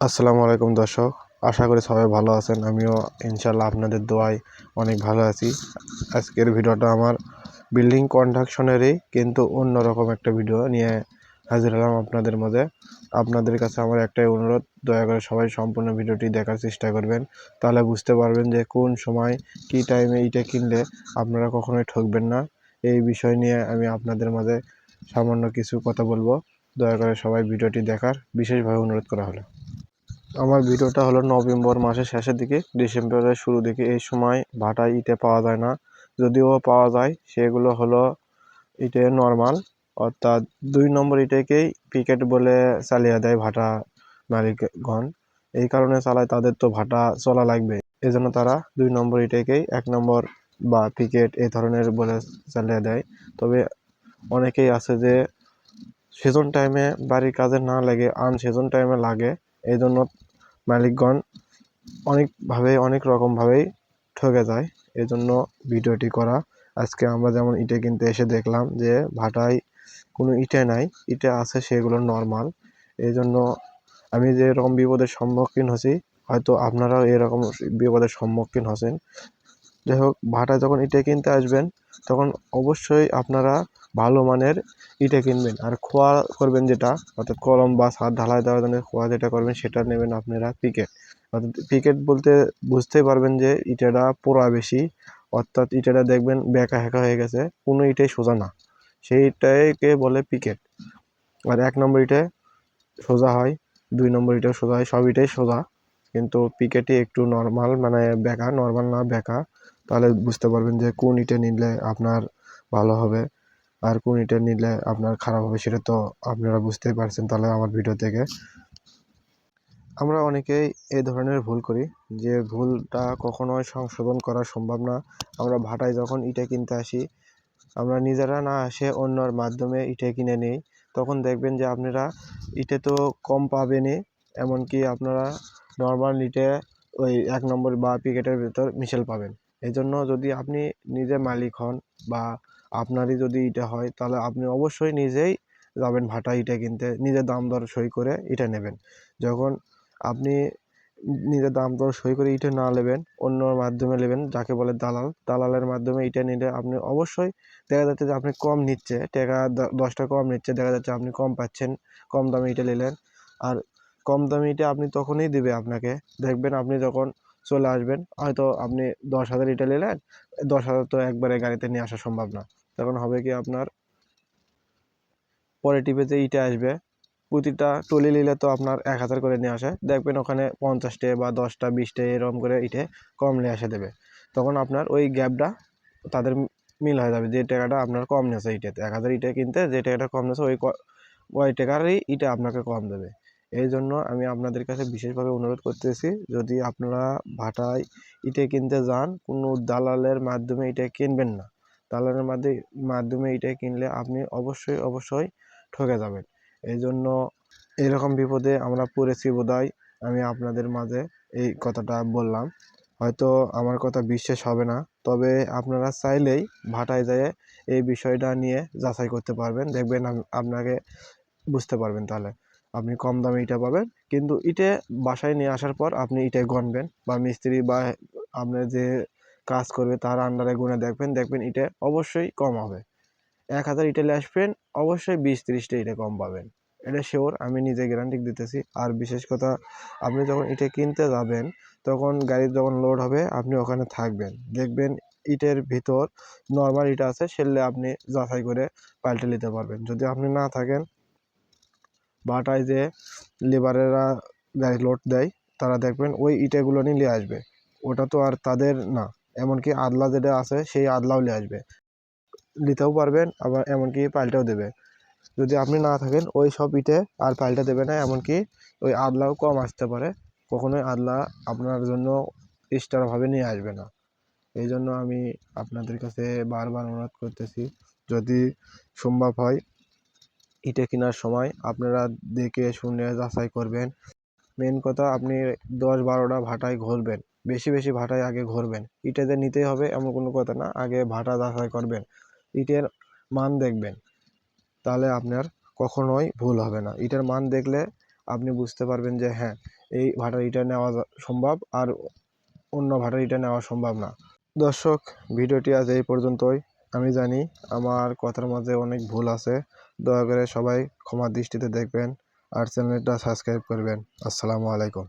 আসসালামু আলাইকুম দর্শক, আশা করি সবাই ভালো আছেন। আমিও ইনশাল্লাহ আপনাদের দোয়ায় অনেক ভালো আছি। আজকের ভিডিওটা আমার বিল্ডিং কন্ট্রাকশনেরই কিন্তু অন্যরকম একটা ভিডিও নিয়ে হাজির হলাম আপনাদের মাঝে। আপনাদের কাছে আমার একটাই অনুরোধ, দয়া করে সবাই সম্পূর্ণ ভিডিওটি দেখার চেষ্টা করবেন। তাহলে বুঝতে পারবেন যে কোন সময়, কী টাইমে এইটা কিনলে আপনারা কখনোই ঠকবেন না। এই বিষয় নিয়ে আমি আপনাদের মাঝে সামান্য কিছু কথা বলব। দয়া করে সবাই ভিডিওটি দেখার বিশেষভাবে অনুরোধ করা হলো। আমার ভিডিওটা হলো নভেম্বর মাসের শেষের দিকে, ডিসেম্বরের শুরু দিকে। এই সময় ভাটা ইটে পাওয়া যায় না, যদিও পাওয়া যায়, সেগুলো হলো ইটে নর্মাল অর্থাৎ দুই নম্বর ইটেকেই পিকেট বলে চালিয়ে দেয় ভাটা মালিকগণ। এই কারণে চালায়, তাদের তো ভাটা চলা লাগবে। এজন্য তারা দুই নম্বর ইটেকেই এক নম্বর বা পিকেট এই ধরনের বলে চালিয়ে দেয়। তবে অনেকেই আছে যে সেজন টাইমে বাড়ির কাজে না লাগে আন সেজন টাইমে লাগে এই জন্য মালিকগণ অনেকভাবে, অনেক রকমভাবেই ঠকে যায়। এই জন্য ভিডিওটি করা। আজকে আমরা যেমন ইটে কিনতে এসে দেখলাম যে, ভাটায় কোনো ইটে নাই, ইটে আছে সেগুলো নর্মাল এই জন্য আমি যে এরকম বিপদের সম্মুখীন হচ্ছি হয়তো আপনারাও এরকম বিপদের সম্মুখীন হচ্ছেন যাই হোক, ভাটা যখন ইটে কিনতে আসবেন, তখন অবশ্যই আপনারা ভালো মানের ইটে কিনবেন। আর খোয়া করবেন যেটা, অর্থাৎ কলম বা ছাদ ঢালাই দেওয়ার জন্য খোয়া যেটা করবেন সেটা নেবেন আপনারা পিকেট। অর্থাৎ পিকেট বলতে বুঝতেই পারবেন যে ইটাটা পোড়া বেশি, অর্থাৎ ইটাটা দেখবেন ব্যাকা হ্যাকা হয়ে গেছে, কোনো ইটেই সোজা না। সেইটাকে বলে পিকেট। আর এক নম্বর ইটে সোজা হয়, দুই নম্বর ইটেও সোজা হয়, সব ইটাই সোজা। কিন্তু পিকেটই একটু নর্মাল মানে বেঁকা, নর্মাল না বেঁকা, তাহলে বুঝতে পারবেন যে কোন ইটে নিলে আপনার ভালো হবে। আর কোন ইটে নিলে আপনার খারাপ হবে সেটা তো আপনারা বুঝতেই পারছেন তাহলে আমার ভিডিও থেকে। আমরা অনেকেই এই ধরনের ভুল করি, যে ভুলটা কখনোই সংশোধন করা সম্ভব না। আমরা ভাটায় যখন ইটে কিনতে আসি, আমরা নিজেরা না আসে অন্যর মাধ্যমে ইটে কিনে নিই। তখন দেখবেন যে আপনারা ইটে তো কম পাবেনই, এমনকি আপনারা নর্মাল ইটে ওই এক নম্বর বা পিকেটের ভেতর মিশেল পাবেন। এই জন্য যদি আপনি নিজে মালিক হন বা আপনারই যদি এটা হয়, তাহলে আপনি অবশ্যই নিজেই যাবেন ভাটা ইটা কিনতে, নিজের দাম দর সই করে ইটে নেবেন। যখন আপনি নিজের দাম দর সই করে ইটা না নেবেন অন্যর মাধ্যমে নেবেন, যাকে বলে দালাল, দালালের মাধ্যমে ইটে নিলে আপনি অবশ্যই দেখা যাচ্ছে যে আপনি কম নিচ্ছে, টাকা দশটা কম নিচ্ছে, দেখা যাচ্ছে আপনি কম পাচ্ছেন, কম দামে ইটা নিলেন। আর কম দামে ইটে আপনি তখনই দিবে আপনাকে। দেখবেন আপনি যখন চলে আসবেন, হয়তো আপনি দশ হাজার ইটে নিলেন, দশ হাজার তো একবারে গাড়িতে নিয়ে আসা সম্ভব না। তখন হবে কি আপনার পরে টিপে যে ইটে আসবে, প্রতিটা টলি নিলে তো আপনার এক হাজার করে নিয়ে আসে। দেখবেন ওখানে পঞ্চাশটা বা দশটা, বিশটা এরকম করে ইটে কম নিয়ে আসে দেবে। তখন আপনার ওই গ্যাপটা তাদের মিল হয়ে যাবে, যে টাকাটা আপনার কম নিয়েছে ইটেতে। এক হাজার ইটে কিনতে যে টাকাটা কম নিয়েছে ওই ওই টাকারই ইটা আপনাকে কম দেবে। এই জন্য আমি আপনাদের কাছে বিশেষভাবে অনুরোধ করতেছি, যদি আপনারা ভাটায় ইটে কিনতে যান, কোনো দালালের মাধ্যমে ইটে কিনবেন না। দালালের মাধ্যমে মাধ্যমে এটা কিনলে আপনি অবশ্যই অবশ্যই ঠকে যাবেন। এই জন্য এরকম বিপদে আমরা পড়েছি বোধহয়, আমি আপনাদের মাঝে এই কথাটা বললাম। হয়তো আমার কথা বিশ্বাস হবে না, তবে আপনারা চাইলেই ভাটায় যেয়ে এই বিষয়টা নিয়ে যাচাই করতে পারবেন। দেখবেন আপনাকে বুঝতে পারবেন তাহলে। আপনি কম দামে ইটা পাবেন, কিন্তু ইটে বাসায় নিয়ে আসার পর আপনি ইটে গণবেন বা মিস্ত্রি বা আপনার যে কাজ করবে, তার আন্ডারে গুনে দেখবেন দেখবেন ইটে অবশ্যই কম হবে। এক হাজার ইটেলে আসবেন, অবশ্যই বিশ তিরিশটা ইটে কম পাবেন। এটা শিওর আমি নিজে গ্যারান্টি দিতেছি। আর বিশেষ কথা, আপনি যখন ইটে কিনতে যাবেন, তখন গাড়ি যখন লোড হবে, আপনি ওখানে থাকবেন। দেখবেন ইটের ভিতর নর্মাল ইট আছে, সেলে আপনি যাচাই করে পাল্টে নিতে পারবেন। যদি আপনি না থাকেন, বাটায় যে লেবারেরা গাড়ি লোড দেয়, তারা দেখবেন ওই ইটেগুলো নিয়ে আসবে। ওটা তো আর তাদের না। এমনকি আদলা যেটা আছে, সেই আদলাও নিয়ে আসবে। নিতেও পারবেন, আবার এমনকি পাল্টেও দেবে। যদি আপনি না থাকেন, ওই সব ইটে আর পাল্টে দেবে না, এমনকি ওই আদলাও কম আসতে পারে। কখনোই আদলা আপনার জন্য এক্সট্রাভাবে নিয়ে আসবে না। এই জন্য আমি আপনাদের কাছে বারবার অনুরোধ করতেছি, যদি সম্ভব হয় ইটে কেনার সময় আপনারা দেখে শুনে যাচাই করবেন। মেন কথা, আপনি দশ বারোটা ভাটায় ঘুরবেন। বেশি বেশি ভাটায় আগে ঘুরবেন। ইটে যে নিতেই হবে এমন কোনো কথা না, আগে ভাটা যাচাই করবেন, ইটের মান দেখবেন। তাহলে আপনার কখনোই ভুল হবে না। ইটের মান দেখলে আপনি বুঝতে পারবেন যে হ্যাঁ এই ভাটার ইটা নেওয়া সম্ভব আর অন্য ভাড়াটিটা নেওয়া সম্ভব না। দর্শক, ভিডিওটি আজ এই পর্যন্তই। আমি জানি আমার কথার মাঝে অনেক ভুল আছে। দয়া করে সবাই ক্ষমা দৃষ্টিতে দেখবেন আর চ্যানেলটা সাবস্ক্রাইব করবেন। আসসালামু আলাইকুম।